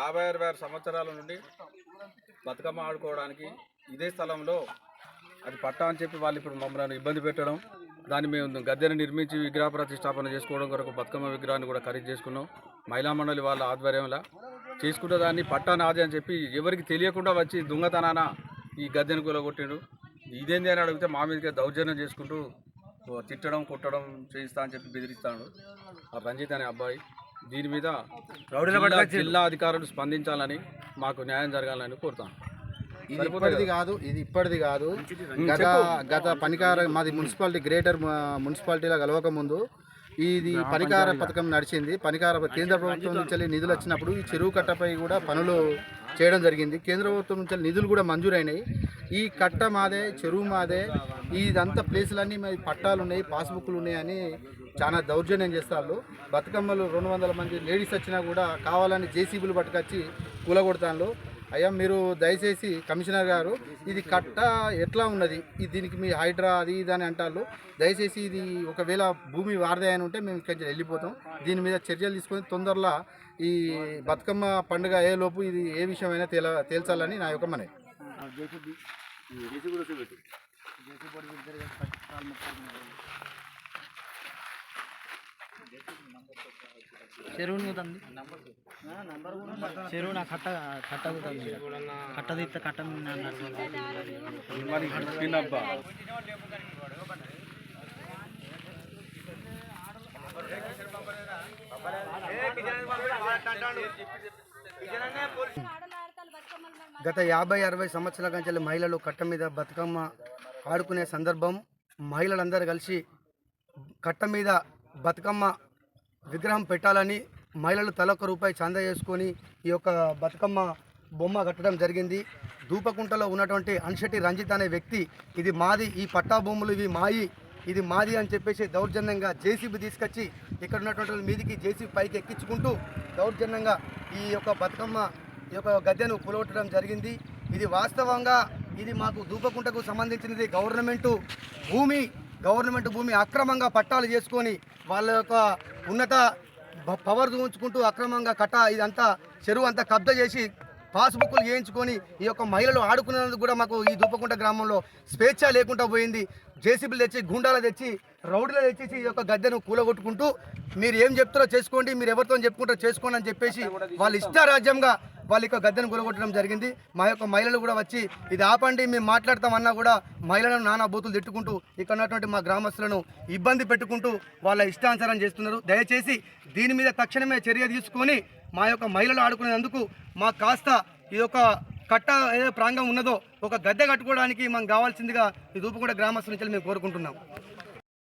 యాభై అరవై సంవత్సరాల నుండి బతుకమ్మ ఆడుకోవడానికి ఇదే స్థలంలో అది పట్టా అని చెప్పి వాళ్ళు ఇప్పుడు మమ్మల్ని ఇబ్బంది పెట్టడం దాన్ని మేము గద్దెను నిర్మించి విగ్రహ ప్రతిష్టాపన చేసుకోవడం కొరకు బతుకమ్మ విగ్రహాన్ని కూడా ఖరీదు చేసుకున్నాం. మహిళా మండలి వాళ్ళ ఆధ్వర్యంలో చేసుకుంటే దాన్ని పట్టా నాది అని చెప్పి ఎవరికి తెలియకుండా వచ్చి దొంగతనాన ఈ గద్దెను కూలగొట్టిండు. ఇదేంది అని అడిగితే మా మీదకే దౌర్జన్యం చేసుకుంటూ తిట్టడం కొట్టడం చేయిస్తా అని చెప్పి బెదిరిస్తాడు ఆ రంజిత్ అనే అబ్బాయి. దీని మీద జిల్లా- అధికారులు స్పందించాలని మాకు న్యాయం జరగాలని కోరుతాను ఇది ఇప్పటిది కాదు ఇది ఇప్పటిది కాదు. గత గత పనికార మాది మున్సిపాలిటీ గ్రేటర్ మున్సిపాలిటీలో కలవక ముందు ఇది పనికార పథకం నడిచింది. పనికార కేంద్ర ప్రభుత్వం నుంచి నిధులు వచ్చినప్పుడు ఈ చెరువు కట్టపై కూడా పనులు చేయడం జరిగింది. కేంద్ర ప్రభుత్వం నుంచి నిధులు కూడా మంజూరైనాయి. ఈ కట్ట మాదే చెరువు మాదే ఇదంతా ప్లేసులన్నీ పట్టాలు ఉన్నాయి పాస్బుక్లు ఉన్నాయని చాలా దౌర్జన్యం చేస్తారు బతుకమ్మలు రెండు వందల మంది లేడీస్ వచ్చినా కూడా కావాలని జేసీబీలు పట్టుకొచ్చి కూలగొడతాను అయ్యా మీరు దయచేసి కమిషనర్ గారు ఇది కట్ట ఎట్లా ఉన్నది? ఇది దీనికి మీ హైడ్రా అది ఇది అని అంటారు దయచేసి ఇది ఒకవేళ భూమి వారదే అని ఉంటే మేము ఇక్కడి వెళ్ళిపోతాం. దీని మీద చర్యలు తీసుకొని తొందరలో ఈ బతుకమ్మ పండుగ ఏ లోపు ఇది ఏ విషయమైనా తేల తేల్చాలని నా యొక్క మనవి. చెరువుని పోతుంది చెరువు నా కట్ట కట్ట పోతుంది కట్ట తీస్తే కట్ట గత యాభై అరవై సంవత్సరాల నుంచి మహిళలు కట్ట మీద బతుకమ్మ ఆడుకునే సందర్భం మహిళలందరూ కలిసి కట్ట మీద బతుకమ్మ విగ్రహం పెట్టాలని మహిళలు తలొక్క రూపాయి చంద చేసుకొని ఈ యొక్క బతుకమ్మ బొమ్మ కట్టడం జరిగింది. దూపకుంటలో ఉన్నటువంటి అన్షటి రంజిత్ అనే వ్యక్తి ఇది మాది ఈ పట్టా బొమ్మలు ఇవి మాయి ఇది మాది అని చెప్పేసి దౌర్జన్యంగా జేసీబీ తీసుకొచ్చి ఇక్కడ ఉన్నటువంటి మీదికి జేసీబీ పైకి ఎక్కించుకుంటూ దౌర్జన్యంగా ఈ యొక్క బతుకమ్మ ఈ యొక్క గద్దెను పులగొట్టడం జరిగింది. ఇది వాస్తవంగా ఇది మాకు దూపకుంటకు సంబంధించినది గవర్నమెంటు భూమి గవర్నమెంట్ భూమి అక్రమంగా పట్టాలు చేసుకొని వాళ్ళ యొక్క ఉన్నత పవర్ ఉంచుకుంటూ అక్రమంగా కట్ట ఇదంతా చెరువు అంతా కబ్జా చేసి పాస్బుక్లు చేయించుకొని ఈ యొక్క మహిళలు ఆడుకునేందుకు కూడా మాకు ఈ దూపకుంట గ్రామంలో స్వేచ్ఛ లేకుండా పోయింది. జేసీబీలు తెచ్చి గుండాలు తెచ్చి రౌడీలు తెచ్చేసి ఈ యొక్క గద్దెను కూలగొట్టుకుంటూ మీరు ఏం చెప్తారో చేసుకోండి మీరు ఎవరితో చెప్పుకుంటారో చేసుకోండి అని చెప్పేసి వాళ్ళ ఇష్టారాజ్యంగా వాళ్ళ యొక్క గద్దెను కూలగొట్టడం జరిగింది. మా యొక్క మహిళలు కూడా వచ్చి ఇది ఆపండి మేము మాట్లాడతామన్నా కూడా మహిళలను నానా బూతులు తిట్టుకుంటూ ఇక్కడ ఉన్నటువంటి మా గ్రామస్తులను ఇబ్బంది పెట్టుకుంటూ వాళ్ళ ఇష్టానుసారం చేస్తున్నారు. దయచేసి దీని మీద తక్షణమే చర్య తీసుకొని మా యొక్క మహిళలు ఆడుకునేందుకు మా కాస్త ఈ యొక్క కట్ట ఏదో ప్రాంగం ఉన్నదో ఒక గద్దె కట్టుకోవడానికి మనం కావాల్సిందిగా ఈ కూడా గ్రామస్తుల నుంచి మేము కోరుకుంటున్నాం.